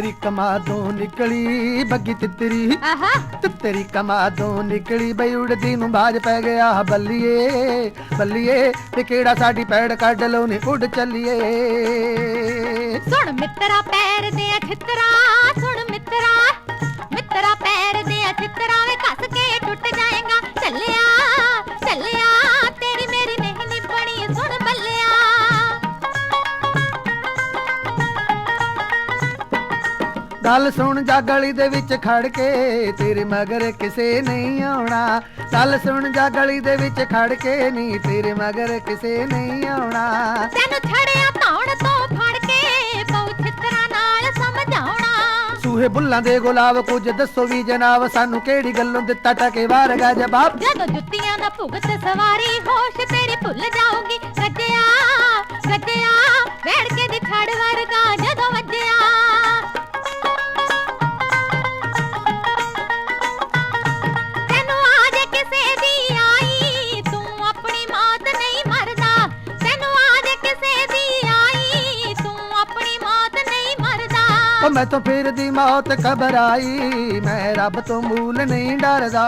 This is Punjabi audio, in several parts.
ਤਿੱਤਰੀ ਕਮਾਦੋਂ ਨਿਕਲੀ ਬੱਗੀ ਤਿੱਤਰੀ ਆਹਾ। ਤਿੱਤਰੀ ਕਮਾਦੋਂ ਨਿਕਲੀ ਬਈ ਉੜਦੀ ਨੂੰ ਬਾਜ ਪੈ ਗਿਆ ਬੱਲੀਏ। ਬੱਲੀਏ ਤੇ ਕਿਹੜਾ ਸਾਡੀ ਪੈੜ ਕੱਢ ਲਓ ਨੇ ਉੱਡ ਚੱਲੀਏ। ਸੁਣ ਮਿੱਤਰਾ ਪੈਰ ਦੇ ਅਠਿੱਤਰਾ ਸੁਣ ਮਿੱਤਰਾ। ਮਿੱਤਰਾ ਪੈਰ ਦੇ ਅਠਿੱਤਰਾ ਵੇ ਕੱਸ ਕੇ ਟੁੱਟ ਜਾਏਗਾ। ਚੱਲਿਆ ਗੱਲ ਸੁਣ ਜਾ ਗਲੀ ਦੇ ਵਿੱਚ ਖੜ ਕੇ ਤੇਰੇ ਮਗਰ ਕਿਸੇ ਨਹੀਂ ਆਉਣਾ। ਗੱਲ ਸੁਣ ਜਾ ਗਲੀ ਦੇ ਵਿੱਚ ਖੜ ਕੇ ਨਹੀਂ ਤੇਰੇ ਮਗਰ ਕਿਸੇ ਨਹੀਂ ਆਉਣਾ। ਤੈਨੂੰ ਛੜਿਆ ਧੌਣ ਤੋਂ ਫੜ ਕੇ ਪਉ ਛਿੱਤਰਾ ਨਾਲ ਸਮਝਾਉਣਾ। ਸੂਹੇ ਬੁੱਲਾਂ ਦੇ ਗੁਲਾਬ ਕੁਝ ਦੱਸੋ ਵੀ ਜਨਾਬ ਸਾਨੂੰ ਕਿਹੜੀ ਗੱਲੋਂ ਦਿੱਤਾ ਟਕੇ ਵਾਰਗਾ ਜਵਾਬ? ਜਦੋਂ ਜੁੱਤੀਆਂ ਨਾ ਭੁਗਤ ਸਵਾਰੀ ਹੋਸ਼ ਤੇਰੀ ਭੁੱਲ ਜਾਊਗੀ। ਗੱਜਿਆ ਗੱਜਿਆ ਬੈਠ ਕੇ ਦੀ ਛੜ ਵਰਗਾ ਜਦੋਂ ਵੱਜਿਆ। ਉਹ ਮੈਂ ਤਾਂ ਫਿਰ ਦੀ ਮੌਤ ਖਬਰ ਆਈ ਮੈਂ ਰੱਬ ਤੋਂ ਮੂਲ ਨਹੀਂ ਡਰਦਾ।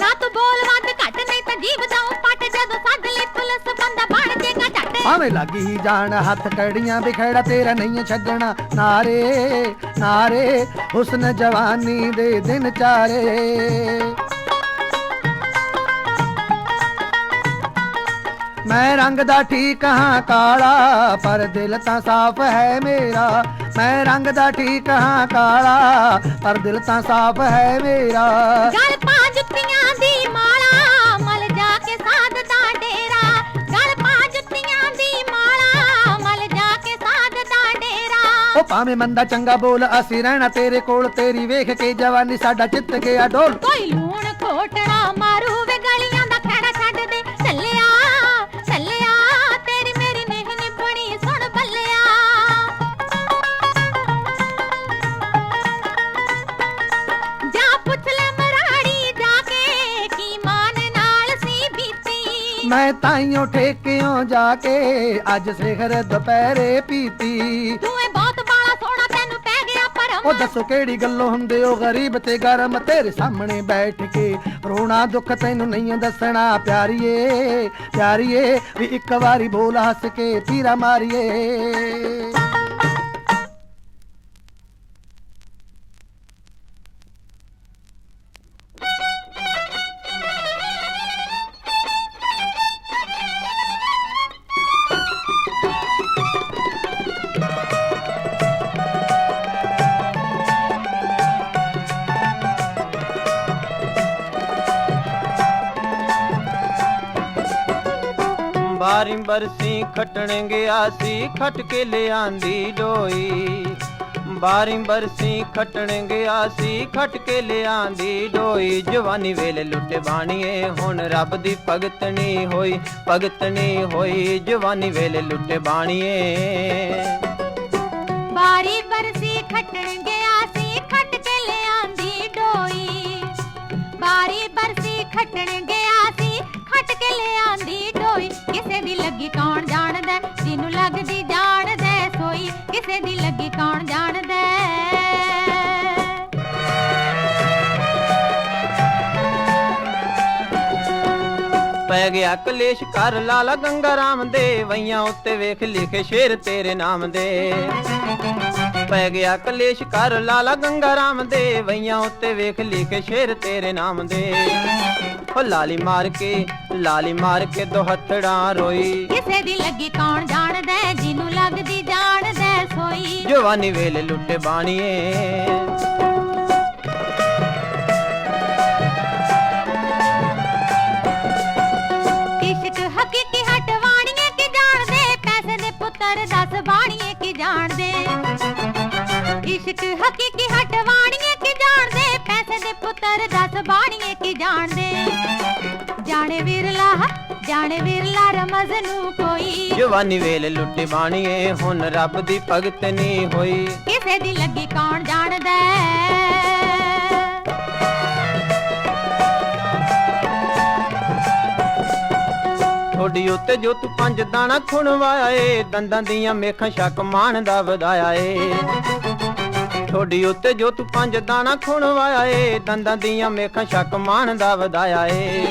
ਨਾ ਤੂੰ ਬੋਲ ਵੱਧ ਘੱਟ ਨਹੀਂ ਤਾਂ ਜੀਵ ਜਾਉ ਪੱਟ ਜਦੋਂ ਸੱਦ ਲਈ ਪੁਲਿਸ ਬੰਦਾ ਬਣ ਜਾਏਗਾ ਝੱਟ। ਭਾਵੇਂ ਲੱਗੀ ਜਾਣ ਹੱਥ ਕੜੀਆਂ ਵਿਖੜਾ ਤੇਰਾ ਨਹੀਂ ਛੱਡਣਾ। ਨਾਰੇ ਨਾਰੇ ਹੁਸਨ ਜਵਾਨੀ ਦੇ ਦਿਨ ਚਾਰੇ। ਮੈਂ ਰੰਗ ਦਾ ਠੀਕ ਹਾਂ ਕਾਲਾ ਪਰ ਦਿਲ ਤਾਂ ਸਾਫ਼ ਹੈ ਮੇਰਾ। ਮੈਂ ਰੰਗ ਦਾ ਠੀਕ ਹਾਂ ਕਾਲਾ ਪਰ ਦਿਲ ਤਾਂ ਸਾਫ਼ ਹੈ ਮੇਰਾ। ਗਲ ਪਾ ਜੁੱਤੀਆਂ ਦੀ ਮਾਲਾ ਮਲ ਜਾ ਕੇ ਸਾਧਦਾ ਡੇਰਾ। ਗਲ ਪਾ ਜੁੱਤੀਆਂ ਦੀ ਮਾਲਾ ਮਲ ਜਾ ਕੇ ਸਾਧਦਾ ਡੇਰਾ। ਉਹ ਭਾਵੇਂ ਮੰਦਾ ਚੰਗਾ ਬੋਲ ਅਸੀਂ ਰਹਿਣਾ ਤੇਰੇ ਕੋਲ ਤੇਰੀ ਵੇਖ ਕੇ ਜਵਾਨੀ ਸਾਡਾ ਚਿੱਤ ਗਿਆ ਡੋਲ। ਕੋਈ ਲੂਣ ਖੋਟਣਾ ਮੈਂ ਤਾਈਓ ਠੇਕਿਓ ਜਾ ਕੇ ਅੱਜ ਸਿਖਰ ਦੁਪਹਿਰੇ ਪੀਤੀ ਤੂੰ ਇਹ ਬਹੁਤ ਬਾਲਾ ਸੋਹਣਾ ਤੈਨੂੰ ਪੈ ਗਿਆ ਭਰਮ ਉਹ ਦੱਸੋ ਕਿਹੜੀ ਗੱਲੋਂ ਹੁੰਦੇ ਹੋ ਗਰੀਬ ਤੇ ਗਰਮ? ਤੇਰੇ ਸਾਹਮਣੇ ਬੈਠ ਕੇ ਰੋਣਾ ਦੁੱਖ ਤੈਨੂੰ ਨਹੀਂ ਦੱਸਣਾ। ਪਿਆਰੀਏ ਪਿਆਰੀਏ ਵੀ ਇੱਕ ਵਾਰੀ ਬੋਲ ਹੱਸ ਕੇ ਪੀਰਾ ਮਾਰੀਏ। ਬਾਰੀ ਬਰਸੀ ਖਟਣ ਗਿਆ ਸੀ ਖਟ ਕੇ ਲਿਆਂਦੀ ਡੋਈ। ਬਾਰੀ ਬਰਸੀ ਖਟਣ ਗਿਆ ਸੀ ਖਟ ਕੇ ਲਿਆਂਦੀ ਡੋਈ। ਜਵਾਨੀ ਵੇਲੇ ਲੁੱਟੇ ਬਾਣੀਏ, ਹੁਣ ਰੱਬ ਦੀ ਭਗਤਣੀ ਹੋਈ ਭਗਤਣੀ ਹੋਈ। ਜਵਾਨੀ ਵੇਲੇ ਲੁੱਟ ਬਾਣੀਏ। ਬਾਰੀ ਬਰਸੀ ਖੱਟਣ ਗਿਆ ਪੈ ਗਿਆ ਕਲੇਸ਼ ਕਰ ਲਾਲਾ ਗੰਗਾ ਰਾਮ ਦੇ। ਵਈਆਂ ਉੱਤੇ ਵੇਖ ਲਿਖੇ ਸ਼ੇਰ ਤੇਰੇ ਨਾਮ ਦੇ। ਪੈ ਗਿਆ ਕਲੇਸ਼ ਕਰ ਲਾਲਾ ਗੰਗਾ ਰਾਮ ਦੇ। ਵਈਆਂ ਉੱਤੇ ਵੇਖ ਲਿਖੇ ਸ਼ੇਰ ਤੇਰੇ ਨਾਮ ਦੇ। ਓ ਲਾਲੀ ਮਾਰ ਕੇ ਲਾਲੀ ਮਾਰ ਕੇ ਦੋ ਹੱਥੜਾਂ ਰੋਈ। ਕਿਸੇ ਦੀ ਲੱਗੀ ਕੌਣ ਜਾਣਦਾ ਜਿਹਨੂੰ ਲੱਗਦੀ ਜਾਣਦਾ ਸੋਈ। ਜਵਾਨੀ ਵੇਲੇ ਲੁੱਟੇ ਬਾਣੀਏ। ਇਸ਼ਕ ਹਕੀਕੀ ਹਟਵਾਣੀਏ ਕੀ ਜਾਣਦੇ? ਪੈਸੇ ਦੇ ਪੁੱਤਰ ਦਸ ਬਾਣੀਏ ਕੀ ਜਾਣਦੇ? ਜਾਣੇ ਵਿਰਲਾ ਜਾਣੇ ਵਿਰਲਾ ਰਮਜ਼ ਨੂੰ ਕੋਈ। ਜਵਾਨੀ ਵੇਲੇ ਲੁੱਟੇ ਬਾਣੀਏ ਹੁਣ ਰੱਬ ਦੀ ਭਗਤ ਨਹੀਂ ਹੋਈ। ਕਿਸੇ ਦੀ ਲੱਗੀ ਕੌਣ ਜਾਣਦਾ? ਥੋੜੀ ਉੱਤੇ ਜੋ ਤੂੰ ਪੰਜ ਦਾਣਾ ਖੁਣਵਾਇਆ ਏ ਦੰਦਾਂ ਦੀਆਂ ਮੇਖਾਂ ਸ਼ੱਕ ਮਾਣ ਦਾ ਵਧਾਇਆ ਏ। ਠੋਡੀ ਉੱਤੇ ਜੋ ਤੂੰ ਪੰਜ ਦਾਣਾ ਖੁਣਵਾਇਆ ਏ ਦੰਦਾਂ ਦੀਆਂ ਮੇਖਾਂ ਸ਼ੱਕ ਮਾਣ ਦਾ ਵਧਾਇਆ ਏ।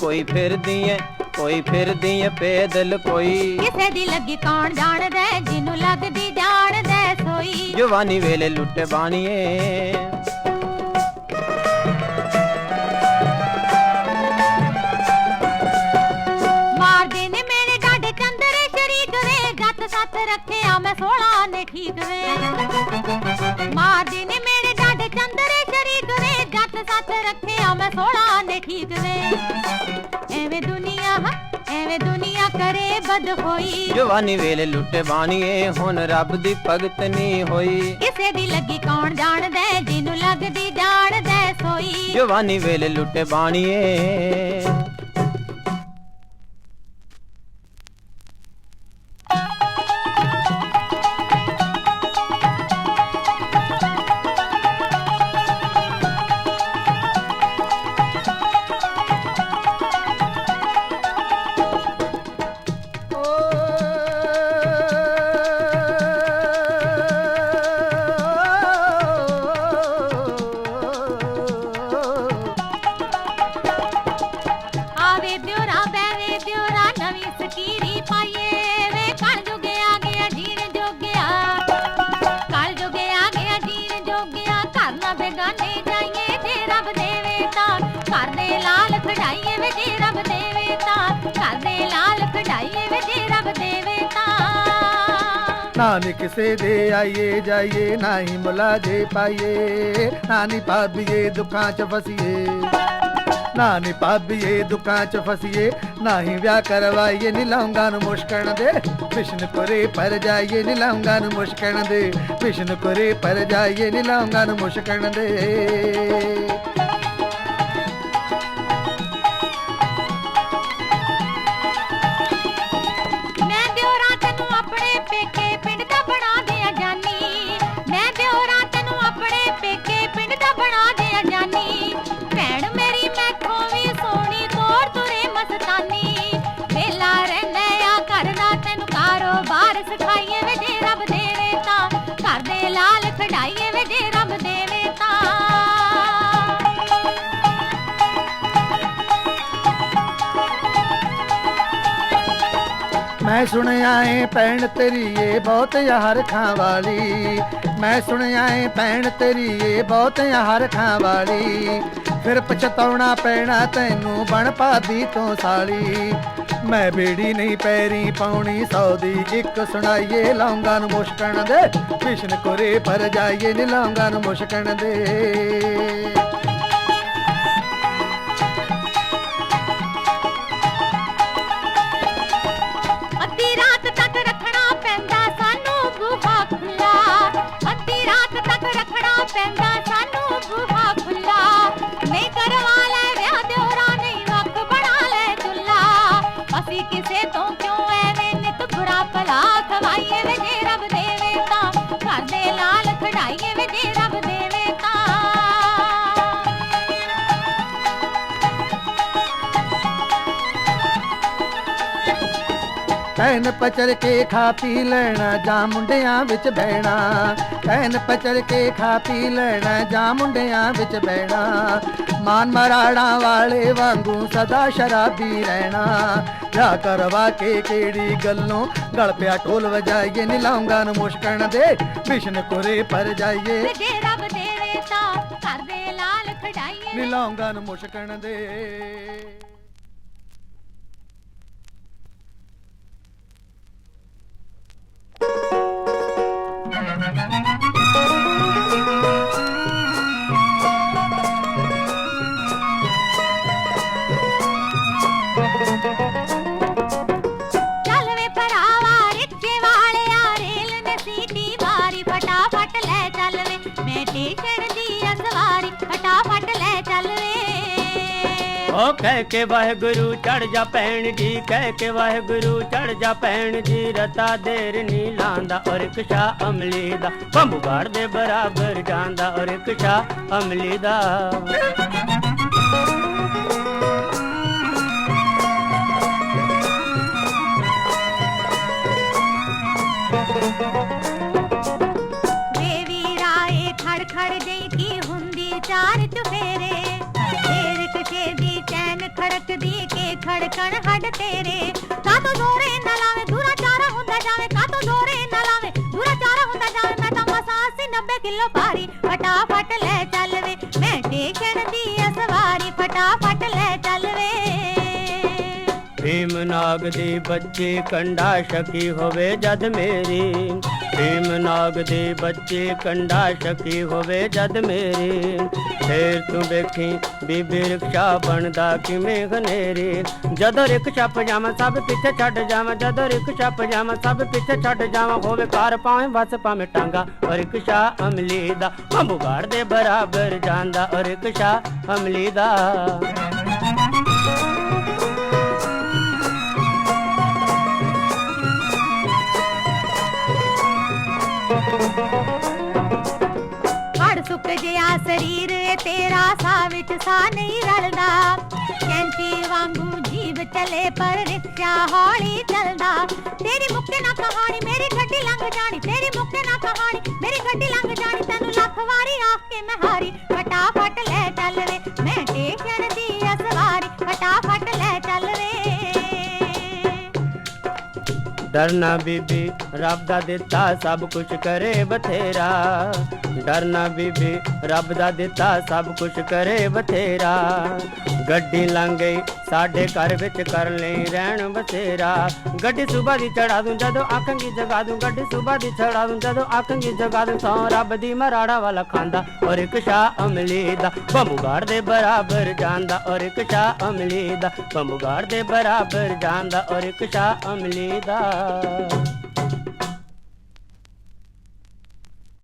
ਕੋਈ ਫਿਰਦੀ ਏ ਕੋਈ ਫਿਰਦੀ ਏ ਪੇਦਲ ਕੋਈ। ਕਿਸੇ ਦੀ ਲੱਗੀ ਕੌਣ ਜਾਣਦਾ ਜਿਹਨੂੰ ਲੱਗਦੀ ਜਾਣਦਾ ਸੋਈ। ਜਵਾਨੀ ਵੇਲੇ ਲੁੱਟੇ ਬਾਣੀਏ ਸੱਤ ਰੱਖਿਆ ਮੈਂ 16 ਨੇ ਠੀਕ ਵੇ। ਮਾਰਦੇ ਨੇ ਮੇਰੇ ਡਾਡੇ ਚੰਦਰੇ ਸ਼ਰੀਕ ਵੇ ਜੱਤ ਸੱਤ ਰੱਖਿਆ ਮੈਂ 16 ਨੇ ਠੀਕ ਵੇ। ਐਵੇਂ ਦੁਨੀਆ ਐਵੇਂ ਦੁਨੀਆ ਕਰੇ ਬਦ ਹੋਈ। ਜਵਾਨੀ ਵੇਲੇ ਲੁੱਟੇ ਬਾਣੀਏ ਹੁਣ ਰੱਬ ਦੀ ਭਗਤ ਨਹੀਂ ਹੋਈ। ਕਿਸੇ ਦੀ ਲੱਗੀ ਕੌਣ ਜਾਣਦਾ ਜਿਹਨੂੰ ਲੱਗਦੀ ਜਾਣਦਾ ਸੋਈ। ਜਵਾਨੀ ਵੇਲੇ ਲੁੱਟੇ ਬਾਣੀਏ ਲਾਲ ਵੇ ਜੇ ਰੱਬ ਦੇਵੇ ਤਾਂ, ਘਰ ਦੇ ਲਾਲ ਖੜਾਈਏ ਵੇ ਜੇ ਰੱਬ ਦੇਵੇ ਤਾਂ। ਨਾਨੀ ਕਿਸੇ ਦੇ ਆਈਏ ਜਾਈਏ ਨਹੀਂ ਮੁਲਾਜੇ ਪਾਈਏ ਨਾਨੀ ਭਾਬੀਏ ਦੁੱਖਾਂ ਚ ਫਸੀਏ। ਨਾਨੀ ਭਾਬੀਏ ਦੁੱਖਾਂ ਚ ਫਸੀਏ ਨਹੀਂ ਵਿਆਹ ਕਰਵਾਈਏ, ਨੀ ਲਾਉਂਗਾ ਨੂੰ ਮੁਸ਼ਕਣ ਦੇ। ਵਿਸ਼ਨਪੁਰੇ ਪਰ ਜਾਈਏ, ਨੀ ਲਾਉਂਗਾ ਨੂੰ ਮੁਸ਼ਕਣ ਦੇ। ਵਿਸ਼ਨਪੁਰੇ ਪਰ ਜਾਈਏ, ਨੀ ਲਾਉਂਗਾ ਨੂੰ ਮੁਸ਼ਕਣ ਦੇ। ਮੈਂ ਸੁਣਿਆ ਏ ਭੈਣ ਤੇਰੀ ਏ ਬਹੁਤ ਯਾਰ ਖਾਂ ਵਾਲੀ। ਮੈਂ ਸੁਣਿਆ ਏ ਭੈਣ ਤੇਰੀ ਏ ਬਹੁਤ ਯਾਰ ਖਾਂ ਵਾਲੀ। ਫਿਰ ਪਛਤਾਉਣਾ ਪੈਣਾ ਤੈਨੂੰ ਬਣ ਪਾਦੀ ਤੋਂ ਸਾਲੀ। ਮੈਂ ਬੇੜੀ ਨਹੀਂ ਪੈਰੀ ਪਾਉਣੀ ਸੌਦੀ, ਇੱਕ ਸੁਣਾਈਏ ਲੌਂਗਾਂ ਨੂੰ ਮੁਸ਼ਕਣ ਦੇ। ਕਿਸ਼ਨ ਕੋਰੇ ਪਰ ਜਾਈਏ ਨੀ ਲੌਂਗਾਂ ਨੂੰ ਮੁਸ਼ਕਣ ਦੇ। ਕਹਿਨ ਪਚਰ ਕੇ ਖਾ ਪੀ ਲੈਣਾ ਜਾਂ ਮੁੰਡਿਆਂ ਵਿੱਚ ਬਹਿਣਾ। ਕਹਿਨ ਪਚਰ ਕੇ ਖਾ ਪੀ ਲੈਣਾ ਜਾਂ ਮੁੰਡਿਆਂ ਵਿੱਚ ਬਹਿਣਾ। ਮਾਨ ਮਰਾੜਾ ਵਾਲੇ ਵਾਂਗੂ ਸਦਾ ਸ਼ਰਾਬੀ ਰਹਿਣਾ। ਜਾ ਕਰਵਾ ਕੇ ਕਿਹੜੀ ਗੱਲੋਂ ਗਲ ਪਿਆ ਢੋਲ ਵਜਾਈਏ ਨੀ ਲਾਉਂਗਾ ਨੂੰ ਮੁਸ਼ਕਣ ਦੇ ਵਿਸ਼ਨ ਕੋਰੇ ਪਰ ਜਾਈਏ। ਜੇ ਰੱਬ ਦੇਵੇ ਤਾਂ ਘਰ ਦੇ ਲਾਲ ਖੜਾਈਏ। ਨੀ ਲਾਉਂਗਾ ਨੂੰ ਮੁਸ਼ਕਣ ਦੇ। ਚੱਲ ਓ ਕਹਿ ਕੇ ਵਾਹਿਗੁਰੂ ਚੜ ਜਾ ਭੈਣ ਜੀ, ਕਹਿ ਕੇ ਵਾਹਿਗੁਰੂ ਚੜ ਜਾ ਭੈਣ ਜੀ, ਰਤਾ ਦੇਰ ਨੀ ਲਾਂਦਾ ਔਰ ਕਿਸ਼ਾ ਅਮਲੀ ਦਾ ਬੰਬੂਗੜ ਦੇ ਬਰਾਬਰ ਜਾਂਦਾ ਔਰ ਕਿਸ਼ਾ ਅਮਲੀ ਦਾ। ਕੇ ਹੱਡ ਤੇਰੇ। ਕਾਤੋਂ ਜ਼ੋਰੇ ਨਾ ਲਾਵੇ, ਦੂਰਾ ਚਾਰਾ ਹੁੰਦਾ ਜਾਵੇ, ਕਾਤੋਂ ਜ਼ੋਰੇ ਨਾ ਲਾਵੇ। ਦੂਰਾ ਚਾਰਾ ਹੁੰਦਾ ਜਾਵੇ, ਮੈਂ ਤਾਂ ਮਸਾਂ 90 ਕਿਲੋ ਭਾਰੀ। ਫਟਾਫਟ ਲੈ ਚੱਲ ਵੇ, ਮੈਂ ਟੇਕਣ ਦੀ ਆ ਸਵਾਰੀ। ਫਟਾਫਟ ਲੈ ਚੱਲ ਵੇ। ਭੀਮ ਨਾਗ ਦੀ ਬੱਚੀ ਕੰਡਾ ਸ਼ਕੀ ਹੋਵੇ ਜਦ ਮੇਰੀ। ਭੀਮ ਨਾਗ ਦੀ ਬੱਚੀ ਕੰਡਾ ਸ਼ਕੀ ਹੋਵੇ ਜਦ ਮੇਰੀ। ਫੇਰ ਤੂੰ ਵੇਖੀ ਬੀਬੀ ਰਿਕਸ਼ਾ ਬਣਦਾ ਕਿਵੇਂ ਘਨੇਰੀ ਜਦੋਂ ਰਿਕਸ਼ਾ ਪਜਾਮਾ ਸਭ ਪਿੱਛੇ ਛੱਡ ਜਾਵਾਂ। ਜਦੋਂ ਰਿਕਸ਼ਾ ਪਜਾਮਾ ਸਭ ਪਿੱਛੇ ਛੱਡ ਜਾਵਾਂ। ਹੋਵੇ ਕਾਰ ਪਾਵੇਂ ਬਸ ਪਾਵੇਂ ਟਾਂਗਾ। ਔਰ ਰਿਕਸ਼ਾ ਅਮਲੀ ਦਾ ਬੰਬੂਗਾੜ ਦੇ ਬਰਾਬਰ ਜਾਂਦਾ। ਔਰ ਰਿਕਸ਼ਾ ਅਮਲੀ ਦਾ। ਤੇਰਾ ਸਾਹ ਵਿੱਚ ਸਾਹ ਨਹੀਂ ਰਲਦਾ। ਕੈਂਚੀ ਵਾਂਗੂ ਜੀਵ ਚਲੇ ਪਰ ਰਿਕਸ਼ਾ ਹੌਲੀ ਚੱਲਦਾ। ਤੇਰੀ ਮੁੱਕੇ ਨਾ ਕਹਾਣੀ ਮੇਰੀ ਗੱਡੀ ਲੰਘ ਜਾਣੀ, ਤੇਰੀ ਮੁੱਕੇ ਨਾ ਕਹਾਣੀ ਮੇਰੀ ਗੱਡੀ ਲੰਘ ਜਾਣੀ, ਤੈਨੂੰ ਲੱਖ ਵਾਰੀ ਆਖ ਕੇ ਮੈਂ ਹਾਰੀ। ਡਰਨਾ ਬੀਬੀ, ਰੱਬ ਦਾ ਦਿੱਤਾ ਸਭ ਕੁਝ ਕਰੇ ਬਥੇਰਾ। ਡਰਨਾ ਬੀਬੀ, ਰੱਬ ਦਾ ਦਿੱਤਾ ਸਭ ਕੁਝ ਕਰੇ ਬਥੇਰਾ। ਗੱਡੀ ਲੰਘ ਗਈ ਸਾਡੇ ਘਰ ਵਿੱਚ ਕਰ ਲਈ ਰਹਿਣ ਬਥੇਰਾ। ਗੱਡੀ ਸੁਬਾ ਦੀ ਚੜਾ ਦੂੰ, ਜਦੋਂ ਆਖਾਂਗੀ ਜਗਾ ਦੂੰ, ਗੱਡੀ ਸੁਬਾ ਦੀ ਚੜਾ ਦੂੰ, ਜਦੋਂ ਆਖਾਂਗੀ ਜਗਾ ਦੂੰ, ਸੌ ਰੱਬ ਦੀ ਮਰਾੜਾ ਵਾਲਾ ਖਾਂਦਾ ਔਰ ਇੱਕ ਸ਼ਾਹ ਅਮਲੀ ਦਾ। ਬੰਬੂਗਾੜ ਦੇ ਬਰਾਬਰ ਜਾਂਦਾ ਔਰ ਇੱਕ ਸ਼ਾਹ ਅਮਲੀ ਦਾ। ਬੰਬੂਗਾੜ ਦੇ ਬਰਾਬਰ ਜਾਂਦਾ ਔਰ ਇੱਕ ਸ਼ਾਹ ਅਮਲੀ ਦਾ।